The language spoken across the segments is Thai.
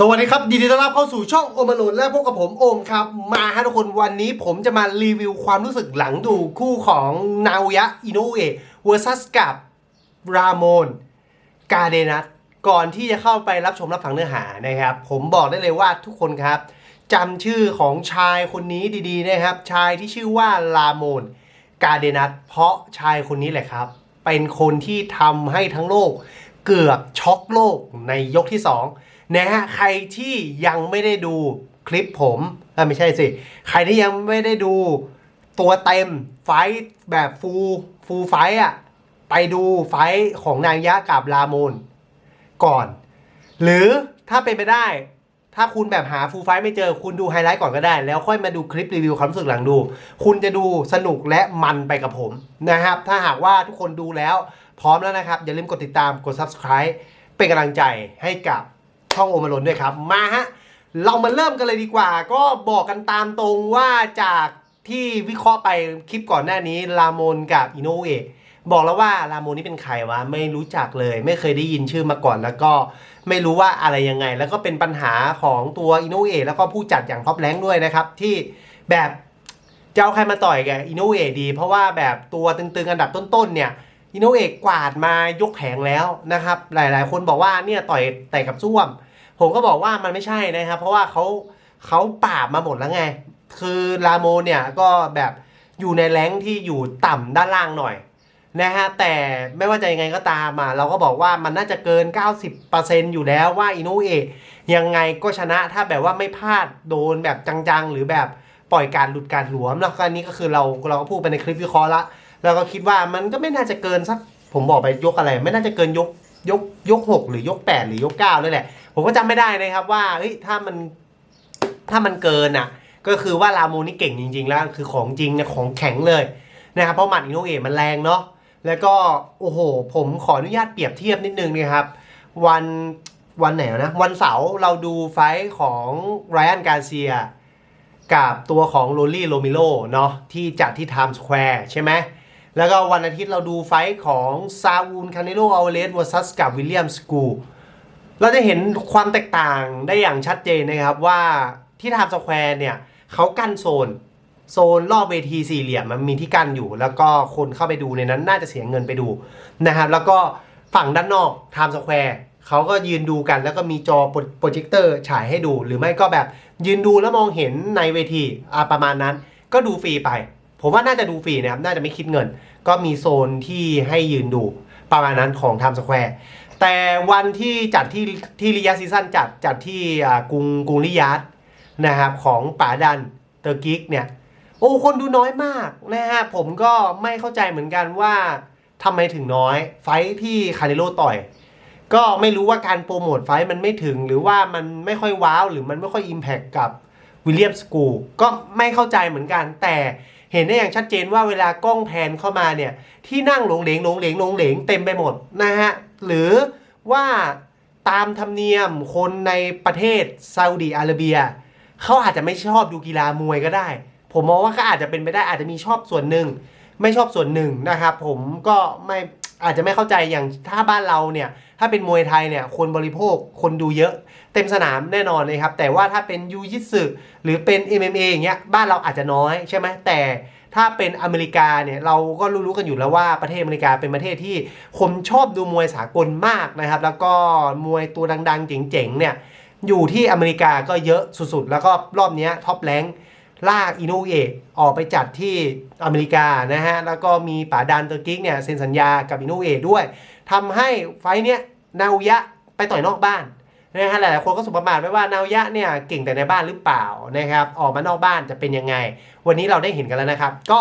สวัสดีครับยินดีต้อนรับเข้าสู่ช่องโอมาโลนและพบกับผมโอมครับ มาฮะทุกคนวันนี้ผมจะมารีวิวความรู้สึกหลังดูคู่ของนาวยะอิโนเอะเวอร์ซัสกับรามอนกาเดนัสก่อนที่จะเข้าไปรับชมรับฟังเนื้อหานะครับ ผมบอกได้เลยว่าทุกคนครับจำชื่อของชายคนนี้ดีๆนะครับ ชายที่ชื่อว่าลามอนกาเดนัสเพราะชายคนนี้แหละครับ เป็นคนที่ทำให้ทั้งโลก เกือบช็อกโลกในยกที่ 2 นะฮะใครที่ยังไม่ได้ดูคลิปผมอ่อไม่ใช่สิ ใครที่ยังไม่ได้ดูตัวเต็มไฟท์แบบฟูลฟูลไฟอะไปดูไฟท์ของนางยะกับลาโมนก่อน หรือถ้าเป็นไปได้ ถ้าคุณแบบหาฟูลไฟท์ไม่เจอคุณดูไฮไลท์ก่อนก็ได้ แล้วค่อยมาดูคลิปรีวิวความรู้สึกหลังดู คุณจะดูสนุกและมันไปกับผมนะครับ ถ้าหากว่าทุกคนดูแล้วพร้อมแล้วนะครับ อย่าลืมกดติดตามกด subscribe เป็นกำลังใจให้กับ ช่องโอมาลนด้วยครับ มาฮะ เรามาเริ่มกันเลยดีกว่า ก็บอกกันตามตรงว่าจากที่วิเคราะห์ไปคลิปก่อนหน้านี้ลาโมนกับอิโนเอะบอกแล้วว่าลาโมนนี่เป็นใครวะไม่รู้จักเลย ไม่เคยได้ยินชื่อมาก่อนแล้วก็ไม่รู้ว่าอะไรยังไง แล้วก็เป็นปัญหาของตัวอิโนเอะแล้วก็ผู้จัดอย่างท็อปแรงด้วยนะครับ ที่แบบจะเอาใครมาต่อยกับอิโนเอะดี เพราะว่าแบบตัวตึงๆอันดับต้นๆเนี่ยอินโนเอกกวาดมายกแผงแล้วนะครับ หลายๆ คนบอกว่าเนี่ยต่อยแต่กับซ่วม ผมก็บอกว่ามันไม่ใช่นะครับ เพราะว่าเขาเขาปราบมาหมดแล้วไง คือลาโมเนี่ยก็แบบอยู่ในแรงที่อยู่ต่ำด้านล่างหน่อยนะฮะแต่ไม่ว่าจะยังไงก็ตามมาเราก็บอกว่ามันน่าจะเกิน 90%อยู่แล้วว่าอินโนเอะยังไงก็ชนะถ้าแบบว่าไม่พลาดโดนแบบจังๆ หรือแบบปล่อยการหลุดการหลวมแล้วก็นี้ก็คือเราเราก็พูดไปในคลิปวิเคราะห์ละแล้วก็คิดว่ามันก็ไม่น่าจะเกินสักผมบอกไปยกอะไร ไม่น่าจะเกินยก ยกยกหกหรือยกแปดหรือยกเก้าเลยแหละ ผมก็จำไม่ได้นะครับว่าเฮ้ยถ้ามันถ้ามันเกินอะ ก็คือว่าลาโมนี่เก่งจริง ๆ แล้วคือของจริงนี่ยของแข็งเลยนะครับเพราะหมัดอินโนเอมันแรงเนาะแล้วก็โอ้โห ผมขออนุญาตเปรียบเทียบนิดนึงนะครับ วันวันไหนนะ วันเสาร์เราดูไฟของไรอันกาเซียกับตัวของโรลลี่โรมิโลเนาะที่จัดที่ไทม์สแควร์ใช่ไหม แล้วก็วันอาทิตย์เราดูไฟของซาวูนคาเนโลอัลเลสวอร์ซัสกับวิลเลียมสกูเราจะเห็นความแตกต่างได้อย่างชัดเจนนะครับว่าที่ไทม์สแควร์เนี่ยเขากั้นโซน โซนรอบเวทีสี่เหลี่ยมมันมีที่กั้นอยู่ แล้วก็คนเข้าไปดูในนั้นน่าจะเสียเงินไปดูนะครับแล้วก็ฝั่งด้านนอกไทม์สแควร์เขาก็ยืนดูกันแล้วก็มีจอโปรเจคเตอร์ฉายให้ดู หรือไม่ก็แบบยืนดูแล้วมองเห็นในเวทีประมาณนั้น ก็ดูฟรีไป ผมว่าน่าจะดูฟรีนะครับ น่าจะไม่คิดเงิน ก็มีโซนที่ให้ยืนดูประมาณนั้นของไทม์สแควร์แต่วันที่จัดที่ที่ริยาซีซั่นจัดจัดที่กรุงกรุงริยาดนะครับของป๋าดันเตอร์กิกเนี่ยโอ้คนดูน้อยมากนะฮะผมก็ไม่เข้าใจเหมือนกันว่าทำไมถึงน้อย ไฟที่คาร์เนโลต่อย ก็ไม่รู้ว่าการโปรโมทไฟมันไม่ถึงหรือว่ามันไม่ค่อยว้าว หรือมันไม่ค่อยอิมแพคกับวิลเลียมสกูก็ไม่เข้าใจเหมือนกันแต่ เห็นได้อย่างชัดเจนว่าเวลากล้องแพนเข้ามาเนี่ยที่นั่งหลงเหลงหลงเหลงหลงเหลงเต็มไปหมดนะฮะหรือว่าตามธรรมเนียมคนในประเทศซาอุดีอาระเบียเขาอาจจะไม่ชอบดูกีฬามวยก็ได้ ผมมองว่าเขาอาจจะเป็นไปได้อาจจะมีชอบส่วนหนึ่ง ไม่ชอบส่วนหนึ่งนะครับ ผมก็ไม่ อาจจะไม่เข้าใจอย่างถ้าบ้านเราเนี่ยถ้าเป็นมวยไทยเนี่ยคนบริโภคคนดูเยอะ เต็มสนามแน่นอนเลยครับ แต่ว่าถ้าเป็นยูยิสึหรือเป็น MMA อย่างเงี้ยบ้านเราอาจจะน้อยใช่ไหมแต่ถ้าเป็นอเมริกาเนี่ยเราก็รู้ๆกันอยู่แล้วว่าประเทศอเมริกาเป็นประเทศที่คนชอบดูมวยสากลมากนะครับ แล้วก็มวยตัวดังๆเจ๋งๆเนี่ยอยู่ที่อเมริกาก็เยอะสุดๆ แล้วก็รอบนี้ท็อปแรงค์ ลากอินูเอะออกไปจัดที่อเมริกานะฮะ แล้วก็มีป๋าดันเตอร์กิกเนี่ยเซ็นสัญญากับอินูเอะด้วยทำให้ไฟเนี้ยนาวยะไปต่อยนอกบ้านนะฮะหลายๆคนก็สมประมาทไว้ว่านาวยะเนี่ยเก่งแต่ในบ้านหรือเปล่านะครับออกมานอกบ้านจะเป็นยังไง วันนี้เราได้เห็นกันแล้วนะครับ ก็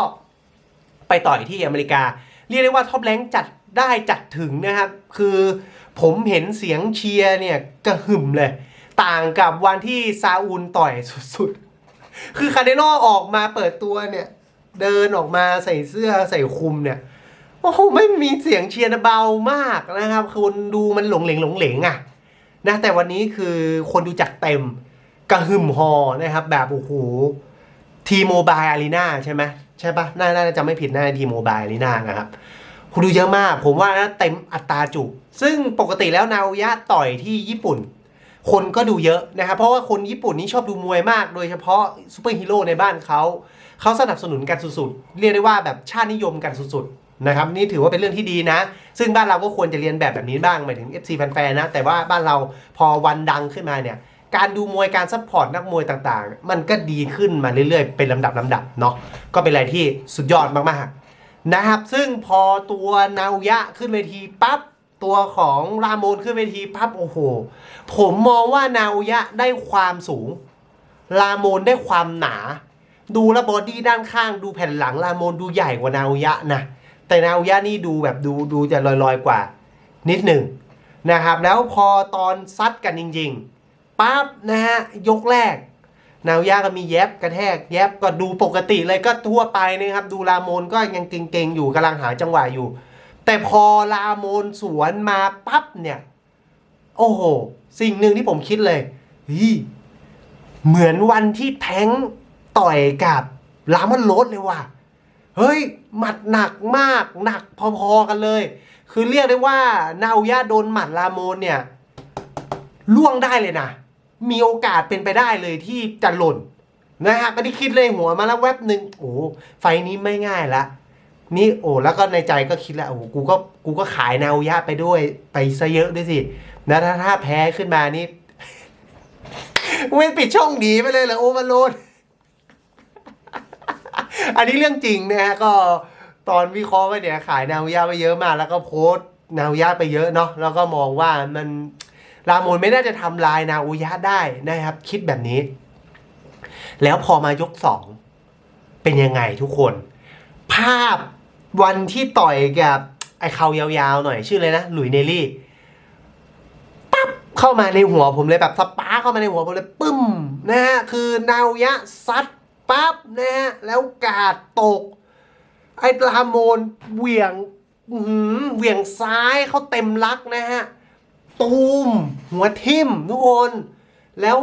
ไปต่อยที่อเมริกา เรียกได้ว่าท็อปแรงจัดได้จัดถึงนะครับ คือผมเห็นเสียงเชียร์เนี่ยกระหึ่มเลย ต่างกับวันที่ซาอูลต่อยสุดๆ คือคาร์เดโนออกมาเปิดตัวเนี่ย เดินออกมาใส่เสื้อใส่คุมเนี่ยโอ้โหไม่มีเสียงเชียร์นะเบามากนะครับ คนดูมันหลงเหลงหลงเหลงอะนะแต่วันนี้คือคนดูจัดเต็มกระหึ่มฮอนะครับ แบบโอ้โหทีโมบายอารีนาใช่ไหมใช่ปะน่าน่าจะไม่ผิดน่าทีโมบายอารีนานะครับคุณดูเยอะมาก ผมว่านะเต็มอัตราจุ ซึ่งปกติแล้วนาวยะต่อยที่ญี่ปุ่น คนก็ดูเยอะนะครับเพราะว่าคนญี่ปุ่นนี่ชอบดูมวยมาก โดยเฉพาะซูเปอร์ฮีโร่ในบ้านเขาเขาสนับสนุนกันสุดๆ เรียกได้ว่าแบบชาตินิยมกันสุดๆนะครับนี่ถือว่าเป็นเรื่องที่ดีนะ ซึ่งบ้านเราก็ควรจะเรียนแบบแบบนี้บ้างหมายถึง FC แฟนๆนะแต่ว่าบ้านเราพอวันดังขึ้นมาเนี่ยการดูมวยการซัพพอร์ตนักมวยต่างๆ มันก็ดีขึ้นมาเรื่อยๆ เป็นลำดับลำดับเนาะก็เป็นอะไรที่สุดยอดมากๆนะครับ ซึ่งพอตัวนาวยะขึ้นเวทีปั๊บ ตัวของรามนขึ้นเวทีปั๊บโอ้โห ผมมองว่านาวยะได้ความสูงลาโมนได้ความหนา ดูแลวบอดี้ด้านข้างดูแผ่นหลังลาโมนดูใหญ่กว่านาวยะนะแต่นาวยะนี่ดูแบบดูดูจะลอยๆกว่า นิดหนึ่งนะครับ แล้วพอตอนซัดกันจริงๆปั๊บนะฮะยกแรกนาวายะก็มีแยบกระแทกแยบก็ดูปกติเลยก็ทั่วไปนะครับ ดูลาโมนก็ยังเก่งๆอยู่กำลังหาจังหวะอยู่ แต่พอลาโมนสวนมาปั๊บเนี่ย โอ้โห สิ่งหนึ่งที่ผมคิดเลยเฮ้ยเหมือนวันที่แท้งต่อยกับลามันโรสเลยว่ะ เฮ้ย หมัดหนักมาก หนักพอๆกันเลย คือเรียกได้ว่านาวยาโดนหมัดลาโมนเนี่ยล่วงได้เลยนะ มีโอกาสเป็นไปได้เลยที่จะหล่นนะฮะไม่ได้คิดเลยหัวมาแล้วแวบหนึ่งโอ้ไฟนี้ไม่ง่ายละ นี่โอ้แล้วก็ในใจก็คิดแล้วโอ้กูก็กูก็ขายนาวยะไปด้วยไปซะเยอะด้วยสินะถ้าถ้าแพ้ขึ้นมานี่ไม่ปิดช่องหนีไปเลยเหรอโอมาโลนอันนี้เรื่องจริงนะฮะก็ตอนวิเคราะห์ไปเนี่ยขายนาวยะไปเยอะมาก แล้วก็โพสต์นาวยะไปเยอะเนาะแล้วก็มองว่ามันรามนไม่น่าจะทำลายนาวยะได้นะครับ คิดแบบนี้ แล้วพอมายกสองเป็นยังไงทุกคน ภาพวันที่ต่อยกับไอ้เขายาวๆหน่อยชื่ออะไรนะ หลุยเนลลี่ปั๊บเข้ามาในหัวผมเลยแบบสปาเข้ามาในหัวผมเลยปึ้มนะฮะคือนาวยะซัดปั๊บนะฮะแล้วกาดตก ไอ้ลาโมนเหวี่ยงหือเหวี่ยงซ้ายเขาเต็มลักนะฮะตูมหัวทิ่มทุกคนแล้ว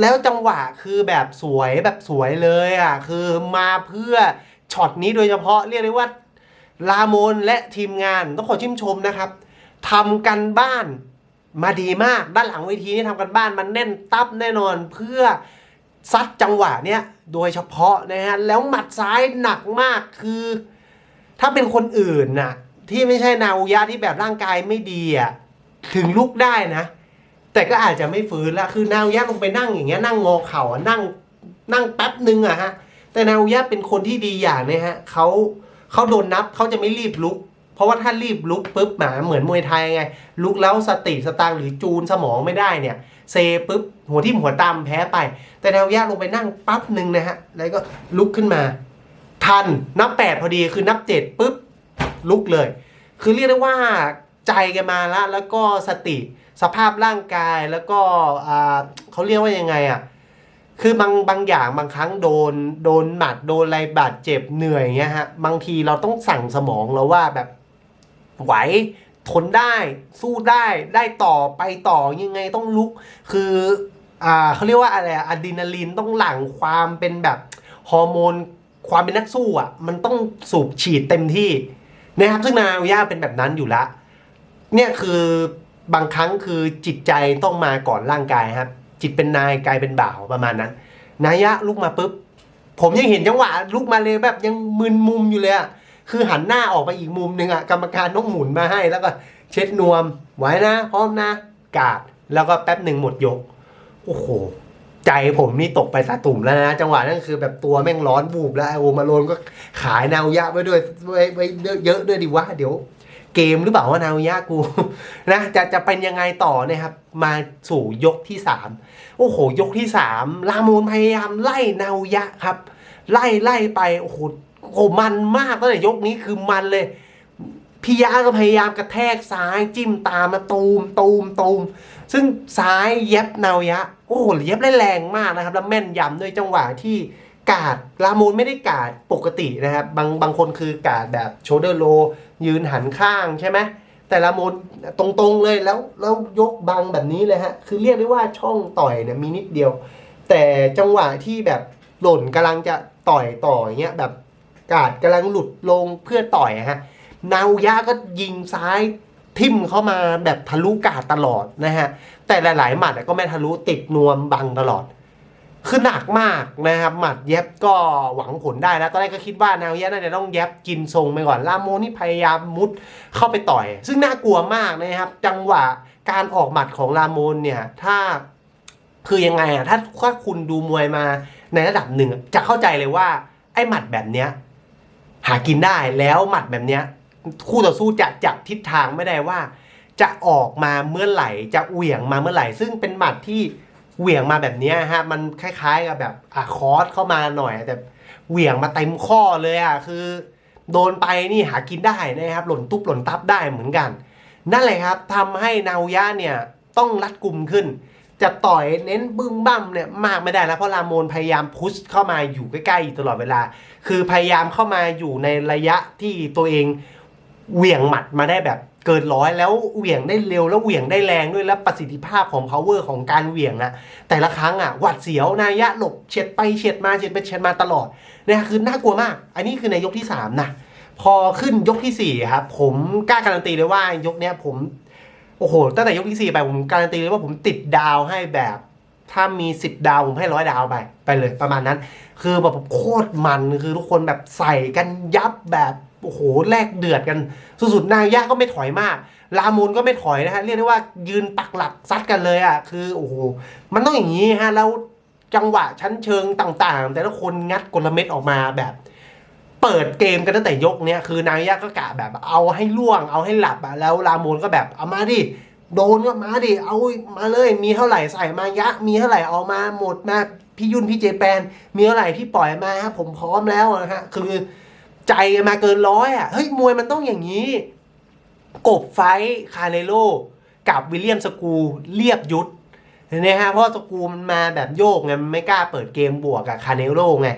แล้วจังหวะคือแบบสวยแบบสวยเลยอะคือมาเพื่อ ช็อตนี้โดยเฉพาะเรียกได้ว่าลาโมนและทีมงานต้องขอชื่นชมนะครับทำกันบ้านมาดีมากด้านหลังเวทีนี่ทำกันบ้านมันแน่นตับแน่นอนเพื่อซัดจังหวะเนี้ยโดยเฉพาะนะฮะแล้วหมัดซ้ายหนักมากคือ ถ้าเป็นคนอื่นน่ะที่ไม่ใช่นาวุยะที่แบบร่างกายไม่ดีอะถึงลุกได้นะ แต่ก็อาจจะไม่ฟื้นละคือนาวุยะลงไปนั่งอย่างเงี้ยนั่งงอเข่านั่งนั่งแป๊บนึงอะฮะ แต่นาวุยะเป็นคนที่ดีอย่างเนี่ยฮะเขาเขาโดนนับเขาจะไม่รีบลุก เพราะว่าถ้ารีบลุกปุ๊บหมาเหมือนมวยไทยไง ลุกแล้วสติสตางหรือจูนสมองไม่ได้เนี่ย เซปุ๊บหัวทิ่หัวตามแพ้ไป แต่นาวยะลงไปนั่งปั๊บหนึ่งนะฮะแล้วก็ลุกขึ้นมา ทันนับแปดพอดีคือนับเจ็ดปุ๊บลุกเลย คือเรียกได้ว่าใจแกมาแล้วแล้วก็สติสภาพร่างกายแล้วก็อ่าเขาเรียกว่ายังไงอะ คือบางบางอย่างบางครั้งโดนโดนหมัดโดนอะไรบาดเจ็บเหนื่อยเงี้ยฮะบางทีเราต้องสั่งสมองเราว่าแบบไหวทนได้สู้ได้ได้ต่อไปต่อยังไงต้องลุก คืออ่าเขาเรียกว่าอะไรอะอะดรีนาลีนต้องหลั่งความเป็นแบบฮอร์โมนความเป็นนักสู้อะ มันต้องสูบฉีดเต็มที่นะครับซึ่งนาวิยาเป็นแบบนั้นอยู่ละเนี่ยคือบางครั้งคือจิตใจต้องมาก่อนร่างกายครับ จิตเป็นนายกายเป็นบ่าวประมาณนั้น นายะลุกมาปุ๊บ ผมยังเห็นจังหวะลุกมาเลยแบบยังมึนมุมอยู่เลยอะคือหันหน้าออกไปอีกมุมหนึ่งอะกรรมการต้องหมุนมาให้แล้วก็เช็ดนวมไว้นะพร้อมนะกาดแล้วก็แป๊บหนึ่งหมดยก โอ้โห ใจผมนี่ตกไปตาตุ่มแล้วนะ จังหวะนั้นคือแบบตัวแม่งร้อนบูบแล้วไอโอมาโลนก็ขายนาวยะไว้ด้วยไว้ไว้เยอะด้วยดิวะเดี๋ยว เกมหรือเปล่าว่านาวยะกูนะจะจะเป็นยังไงต่อเนี่ยครับ มาสู่ยกที่สามโอ้โห ยกที่สามลามูนพยายามไล่นาวยะครับ ไล่ไล่ไปโอ้โหโหมันมากตั้งแต่ยกนี้คือมันเลยพี่ยะก็พยายามกระแทกซ้ายจิ้มตามมาตูมตูมตูมซึ่งซ้ายเย็บนาวยะ โอ้โหเย็บได้แรงมากนะครับ แล้วแม่นยำด้วยจังหวะที่ กาดลามูนไม่ได้กาดปกตินะครับ บางบางคนคือกาดแบบโชเดอร์โล ยืนหันข้างใช่ไหมแต่ละโมนตรงๆเลยแล้วแล้วยกบังแบบนี้เลยฮะ คือเรียกได้ว่าช่องต่อยเนี่ยมีนิดเดียว แต่จังหวะที่แบบหล่นกำลังจะต่อยต่ออย่างเงี้ยแบบกาดกำลังหลุดลงเพื่อต่อยอะฮะนาวยะก็ยิงซ้ายทิ่มเข้ามาแบบทะลุกาดตลอดนะฮะแต่หลายๆหมัดก็ไม่ทะลุติดนวมบังตลอด คือหนักมากนะครับหมัดเย็บก็หวังผลได้แล้วตอนแรกก็คิดว่านาวยะน่าจะต้องเย็บกินทรงไปก่อนลาโมนี่พยายามมุดเข้าไปต่อย ซึ่งน่ากลัวมากนะครับ จังหวะการออกหมัดของลาโมนเนี่ยถ้าคือยังไงอะถ้าถ้าคุณดูมวยมาในระดับหนึ่งจะเข้าใจเลยว่า ไอ้หมัดแบบเนี้ยหากินได้แล้วหมัดแบบเนี้ยคู่ต่อสู้จะจับทิศทางไม่ได้ว่า จะออกมาเมื่อไหร่จะเหวี่ยงมาเมื่อไหร่ ซึ่งเป็นหมัดที่ เหวี่ยงมาแบบนี้ฮะมันคล้ายๆกับแบบอะคอร์สเข้ามาหน่อย แต่เหวี่ยงมาเต็มข้อเลยอะคือ โดนไปนี่หากินได้นะครับ หล่นตุ๊บหล่นตับได้เหมือนกัน นั่นแหละครับทำให้นาวยะเนี่ยต้องรัดกลุ่มขึ้น จะต่อยเน้นบึ้มบั้มเนี่ยมากไม่ได้แล้วเพราะลามนพยายามพุชเข้ามาอยู่ใกล้ๆอยู่ตลอดเวลา คือพยายามเข้ามาอยู่ในระยะที่ตัวเอง เหวี่ยงหมัดมาได้แบบเกินร้อยแล้วเหวี่ยงได้เร็วแล้วเหวี่ยงได้แรงด้วยแล้วประสิทธิภาพของ power ของการเหวี่ยงอะแต่ละครั้งอะหวัดเสียว นายะหลบเฉียดไปเฉียดมาเฉียดไปเฉียดมาตลอดเนะคือน่ากลัวมาก อันนี้คือในยกที่สามนะ พอขึ้นยกที่สี่ครับ ผมกล้าการันตีเลยว่ายกเนี้ยผมโอ้โหตั้งแต่ยกที่สี่ไปผมการันตีเลยว่าผมติดดาวให้แบบถ้ามีสิบดาวผมให้ร้อยดาวไปไปเลยประมาณนั้น คือแบบโคตรมันคือทุกคนแบบใส่กันยับแบบ โอ้โหแลกเดือดกันสุดๆนางยะก็ไม่ถอยมาก ลามูนก็ไม่ถอยนะฮะเรียกได้ว่ายืนปักหลักซัดกันเลยอะคือโอ้โหมันต้องอย่างนี้ฮะแล้วจังหวะชั้นเชิงต่างๆ แต่ละคนงัดกลเม็ดออกมาแบบ เปิดเกมกันตั้งแต่ยกเนี้ยคือนางยะก็กะแบบเอาให้ล่วงเอาให้หลับอะแล้วลามูนก็แบบเอามาดิโดนก็มาดิ เอามาเลย มีเท่าไหร่ใส่มายะ มีเท่าไหร่เอามาหมดมา พี่ยุ่นพี่เจแปน มีเท่าไหร่พี่ปล่อยมาฮะผมพร้อมแล้วนะฮะ คือ ใจมาเกินร้อยอะเฮ้ยมวยมันต้องอย่างนี้ กบไฟคาเนโลกับวิลเลียมสกูเรียบยุทธนะฮะเพราะสกูมันมาแบบโยกไงมันไม่กล้าเปิดเกมบวกกับคาเนโลไง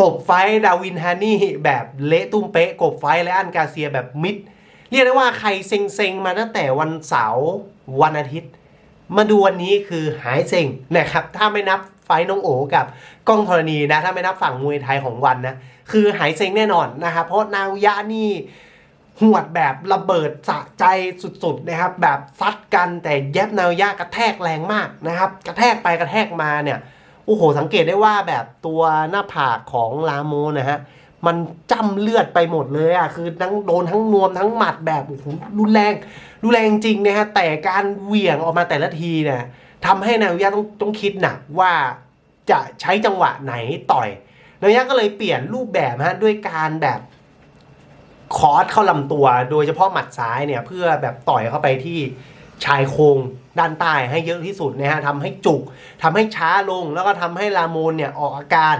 กบไฟดาวินฮานี่แบบเละตุ้มเป๊ะกบไฟและอันกาเซียแบบมิด เรียกได้ว่าใครเซ็งๆ มาตั้งแต่วันเสาร์วันอาทิตย์ มาดูวันนี้คือหายเซ็งนะครับ ถ้าไม่นับ ไฟน้องโอกับกล้องธรณีนะ ถ้าไม่นับฝั่งมวยไทยของวันนะ คือหายเซ็งแน่นอนนะครับ เพราะนาวยะนี่หวดแบบระเบิดสะใจสุดๆนะครับ แบบซัดกันแต่แยบนาวยะกระแทกแรงมากนะครับ กระแทกไปกระแทกมาเนี่ยโอ้โห สังเกตได้ว่าแบบตัวหน้าผากของลาโมนะฮะมันจ้ำเลือดไปหมดเลยอะคือทั้งโดนทั้งนวมทั้งหมัดแบบโอ้โหรุนแรงรุนแรงจริงนะฮะแต่การเหวี่ยงออกมาแต่ละทีเนี่ย ทำให้นายวิยะต้องต้องคิดหนักว่าจะใช้จังหวะไหนต่อยนายวิยะก็เลยเปลี่ยนรูปแบบฮะด้วยการแบบคอร์สเข้าลำตัว โดยเฉพาะหมัดซ้ายเนี่ยเพื่อแบบต่อยเข้าไปที่ชายโครงด้านใต้ให้เยอะที่สุดนะฮะทำให้จุกทำให้ช้าลงแล้วก็ทำให้ลาโมนเนี่ยออกอาการ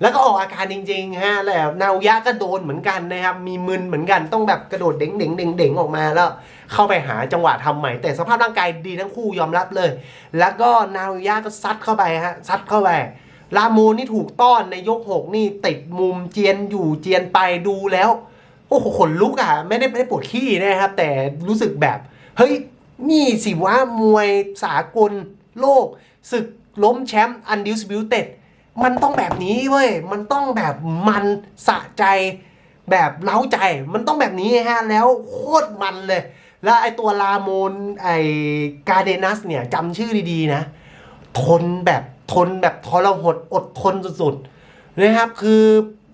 แล้วก็ออกอาการจริงๆฮะแล้วนาวยะก็โดนเหมือนกันนะครับ มีมึนเหมือนกันต้องแบบกระโดดเด้งเด้งเด้งเด้งออกมาแล้ว เข้าไปหาจังหวะทำใหม่ แต่สภาพร่างกายดีทั้งคู่ยอมรับเลย แล้วก็นาวยะก็ซัดเข้าไปฮะซัดเข้าไปลาโมนี่ถูกต้อนในยกหกนี่ติดมุมเจียนอยู่เจียนไปดูแล้วโอ้โหขนลุกอะไม่ได้ไม่ได้ปวดขี้นะครับ แต่รู้สึกแบบเฮ้ยนี่สิว่ามวยสากลโลกศึกล้มแชมป์อันดิวสบิวเต็ด มันต้องแบบนี้เว้ย มันต้องแบบมันสะใจ แบบเล้าใจ มันต้องแบบนี้ฮะ แล้วโคตรมันเลย แล้วไอตัวลาโมนไอกาเดนัสเนี่ยจำชื่อดีๆนะ ทนแบบทนแบบทรหดอดทนสุดๆนะครับคือ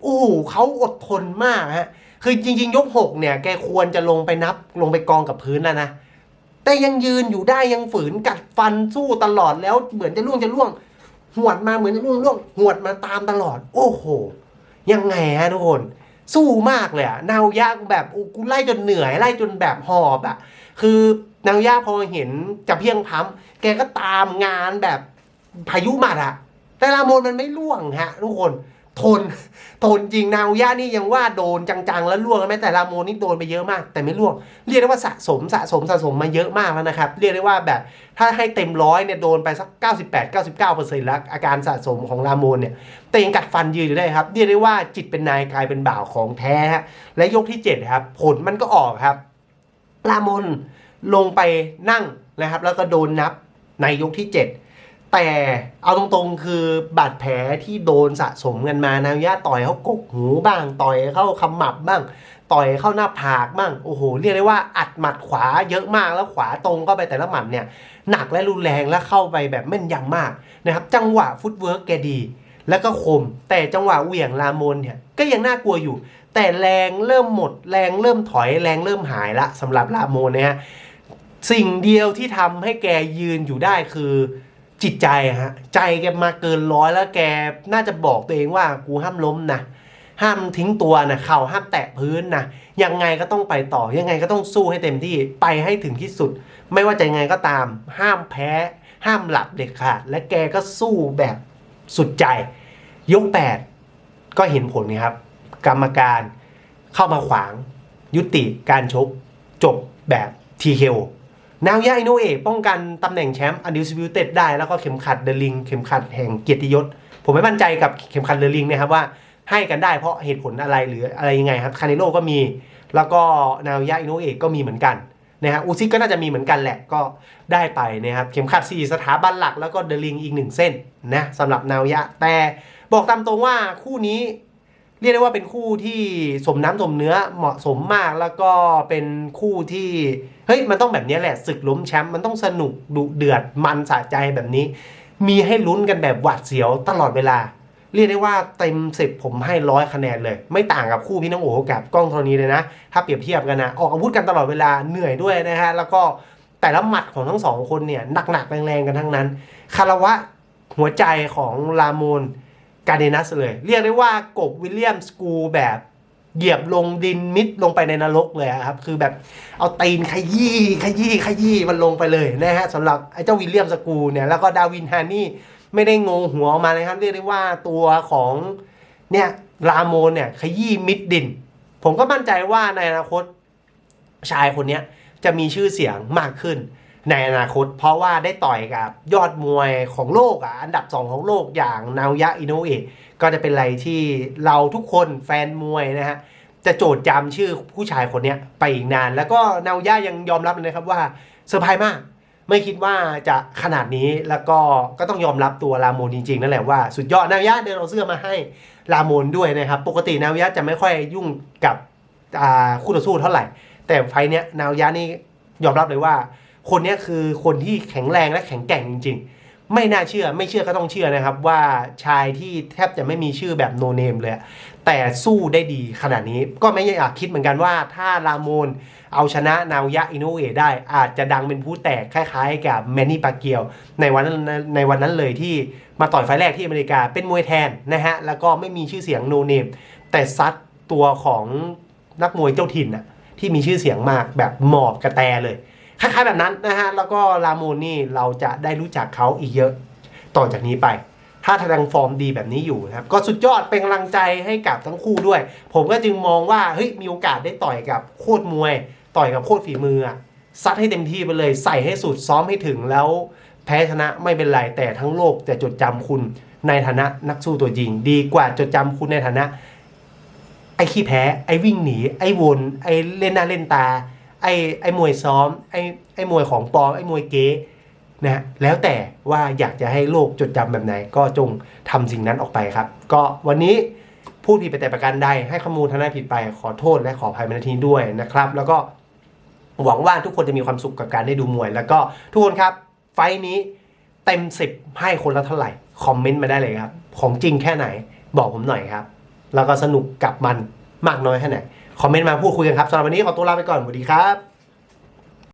โอ้โหเขาอดทนมากฮะคือจริง ๆ ยกหกเนี่ย แกควรจะลงไปนับลงไปกองกับพื้นแล้วนะ แต่ยังยืนอยู่ได้ยังฝืนกัดฟันสู้ตลอดแล้วเหมือนจะล่วงจะล่วง หวดมาเหมือนล่วงล่วงหวดมาตามตลอด โอ้โห ยังไงฮะทุกคน สู้มากเลยอะนาวยากแบบอ้กูไล่จนเหนื่อยไล่จนแบบหอบอะคือนาวยากพอเห็นจะเพียงพร้ำแกก็ตามงานแบบพายุหมัดอะแต่ลาโมนมันไม่ล่วงฮะทุกคน ทนทนจริงนาวยานี่ยังว่าโดนจังๆ แล้วล่วงแม้แต่ลาโมนี่โดนไปเยอะมาก แต่ไม่ล่วง เรียกได้ว่าสะสมสะสมสะสมมาเยอะมากแล้วนะครับ เรียกได้ว่าแบบถ้าให้เต็มร้อยเนี่ยโดนไปสัก 98 99แล้วอาการสะสมของลาโมนเนี่ยแต่ยังกัดฟันยืนอยู่ได้ครับ เรียกได้ว่าจิตเป็นนายกลายเป็นบ่าวของแท้ฮะและยกที่7ครับผลมันก็ออกครับลาโมนลงไปนั่งนะครับ แล้วก็โดนนับในยกที่ 7 แต่เอาตรงๆคือบาดแผลที่โดนสะสมกันมานาวิยะต่อยเขากกหูบ้างต่อยเข้าขมับบ้าง ต่อยเข้าหน้าผากมั่งโอ้โหเรียกได้ว่าอัดหมัดขวาเยอะมากแล้วขวาตรงเข้าไปแต่ละหมัดเนี่ยหนักและรุนแรงและเข้าไปแบบแม่นยำมากนะครับจังหวะฟุตเวิร์กแกดีแล้วก็คม แต่จังหวะเหวี่ยงลามนเนี่ยก็ยังน่ากลัวอยู่ แต่แรงเริ่มหมด แรงเริ่มถอยแรงเริ่มหายละสำหรับลามนเนี่ยฮะสิ่งเดียวที่ทำให้แกยืนอยู่ได้คือ จิตใจฮะใจแกมาเกินร้อยแล้วแกน่าจะบอกตัวเองว่ากูห้ามล้มนะห้ามทิ้งตัวนะเข่าห้ามแตะพื้นนะยังไงก็ต้องไปต่อยังไงก็ต้องสู้ให้เต็มที่ไปให้ถึงที่สุด ไม่ว่าจะยังไงก็ตาม ห้ามแพ้ ห้ามหลับเด็ดขาด และแกก็สู้แบบสุดใจ ยกแปดก็เห็นผลนะครับ กรรมการเข้ามาขวาง ยุติการชกจบแบบ TKO นาวย่าอิโนเอะป้องกันตำแหน่งแชมป์ Undisputed ได้แล้วก็เข็มขัดเดลิงเข็มขัดแห่งเกียรติยศ ผมไม่มั่นใจกับเข็มขัดเดลิงนะครับว่าให้กันได้เพราะเหตุผลอะไรหรืออะไรยังไงครับคาเนโลก็มี แล้วก็นาวย่าอิโนเอะก็มีเหมือนกันนะฮะอูซิกก็น่าจะมีเหมือนกันแหละก็ได้ไปนะครับเข็มขัด4สถาบันหลักแล้วก็เดลิงอีกหนึ่งเส้นนะสำหรับนาวยะแต่บอกตามตรงว่าคู่นี้ เรียกได้ว่าเป็นคู่ที่สมน้ำสมเนื้อเหมาะสมมากแล้วก็เป็นคู่ที่เฮ้ยมันต้องแบบนี้แหละศึกล้มแชมป์มันต้องสนุกดุเดือดมันสะใจแบบนี้ มีให้ลุ้นกันแบบหวาดเสียวตลอดเวลา เรียกได้ว่าเต็มสิบผมให้ร้อยคะแนนเลย ไม่ต่างกับคู่พี่น้องโอ๋กับกล้องโทนี้เลยนะ ถ้าเปรียบเทียบกันนะออกอาวุธกันตลอดเวลาเหนื่อยด้วยนะฮะแล้วก็แต่ละหมัดของทั้งสองคนเนี่ยหนักๆแรงๆกันทั้งนั้น คารวะหัวใจของลาโมน การเดนัสเลย เรียกได้ว่ากบวิลเลียมสกูแบบเหยียบลงดินมิดลงไปในนรกเลยครับ คือแบบเอาตีนขยี้ขยี้ขยี้มันลงไปเลยนะฮะสำหรับไอ้เจ้าวิลเลียมสกูเนี่ยแล้วก็ดาวินฮานี่ไม่ได้งงหัวออกมาเลยครับ เรียกได้ว่าตัวของเนี่ยลาโมนเนี่ยขยี้มิดดิน ผมก็มั่นใจว่าในอนาคตชายคนนี้จะมีชื่อเสียงมากขึ้น ในอนาคต เพราะว่าได้ต่อยกับยอดมวยของโลกอะอันดับ 2 ของโลกอย่างนาวะอิโนเอะก็จะเป็นอะไรที่เราทุกคนแฟนมวยนะฮะจะโจดจำชื่อผู้ชายคนเนี้ยไปอีกนาน แล้วก็นาวะยังยอมรับเลยนะครับว่าเซอร์ไพรส์มากไม่คิดว่าจะขนาดนี้แล้วก็ก็ต้องยอมรับตัวลาโมนจริงๆนั่นแหละว่าสุดยอดนาวยะเดินเอาเสื้อมาให้ลาโมนด้วยนะครับ ปกตินาวยะจะไม่ค่อยยุ่งกับคู่ต่อสู้เท่าไหร่ แต่ไฟเนี้ยนาวยะนี่ยอมรับเลยว่า คนนี้คือคนที่แข็งแรงและแข็งแกร่งจริง ๆ ไม่น่าเชื่อไม่เชื่อก็ต้องเชื่อนะครับ ว่าชายที่แทบจะไม่มีชื่อแบบโนเนมเลย แต่สู้ได้ดีขนาดนี้ก็ไม่อยากคิดเหมือนกันว่าถ้าลาโมนเอาชนะนาวยะอินโนเอได้อาจจะดังเป็นผู้แตกคล้ายๆ กับแมนนี่ปาเกียว ในวันนั้นในวันนั้นเลยที่มาต่อยไฟแรกที่อเมริกาเป็นมวยแทนนะฮะแล้วก็ไม่มีชื่อเสียงโนเนมแต่ซัดตัวของนักมวยเจ้าถิ่นน่ะที่มีชื่อเสียงมากแบบหมอบกระแตเลย คล้ายๆแบบนั้นนะฮะ แล้วก็ลาโมนนี่เราจะได้รู้จักเขาอีกเยอะต่อจากนี้ไป ถ้าทางฟอร์มดีแบบนี้อยู่นะครับ ก็สุดยอดเป็นกำลังใจให้กับทั้งคู่ด้วย ผมก็จึงมองว่าเฮ้ยมีโอกาสได้ต่อยกับโคตรมวย ต่อยกับโคตรฝีมือซัดให้เต็มที่ไปเลย ใส่ให้สุดซ้อมให้ถึงแล้ว แพ้ชนะไม่เป็นไรแต่ทั้งโลกจะจดจำคุณในฐานะนักสู้ตัวจริง ดีกว่าจดจำคุณในฐานะ ไอ้ขี้แพ้ ไอ้วิ่งหนี ไอ้วน ไอ้เล่นหน้าเล่นตา ไอ้ไอ้มวยซ้อมไอ้ไอ้มวยของปลอมไอ้มวยเก๊นะฮะแล้วแต่ว่าอยากจะให้โลกจดจำแบบไหน ก็จงทำสิ่งนั้นออกไปครับ ก็วันนี้พูดผิดไปแต่ประการใดให้ข้อมูลทางด้านผิดไปขอโทษและขออภัยมาณที่นี้ด้วยนะครับ แล้วก็หวังว่าทุกคนจะมีความสุขกับการได้ดูมวย แล้วก็ทุกคนครับ ไฟท์นี้เต็มสิบให้คนละเท่าไหร่ คอมเมนต์มาได้เลยครับ ของจริงแค่ไหน บอกผมหน่อยครับ แล้วก็สนุกกับมันมากน้อยแค่ไหน คอมเมนต์มาพูดคุยกันครับสำหรับวันนี้ขอตัวลาไปก่อนสวัสดีครับ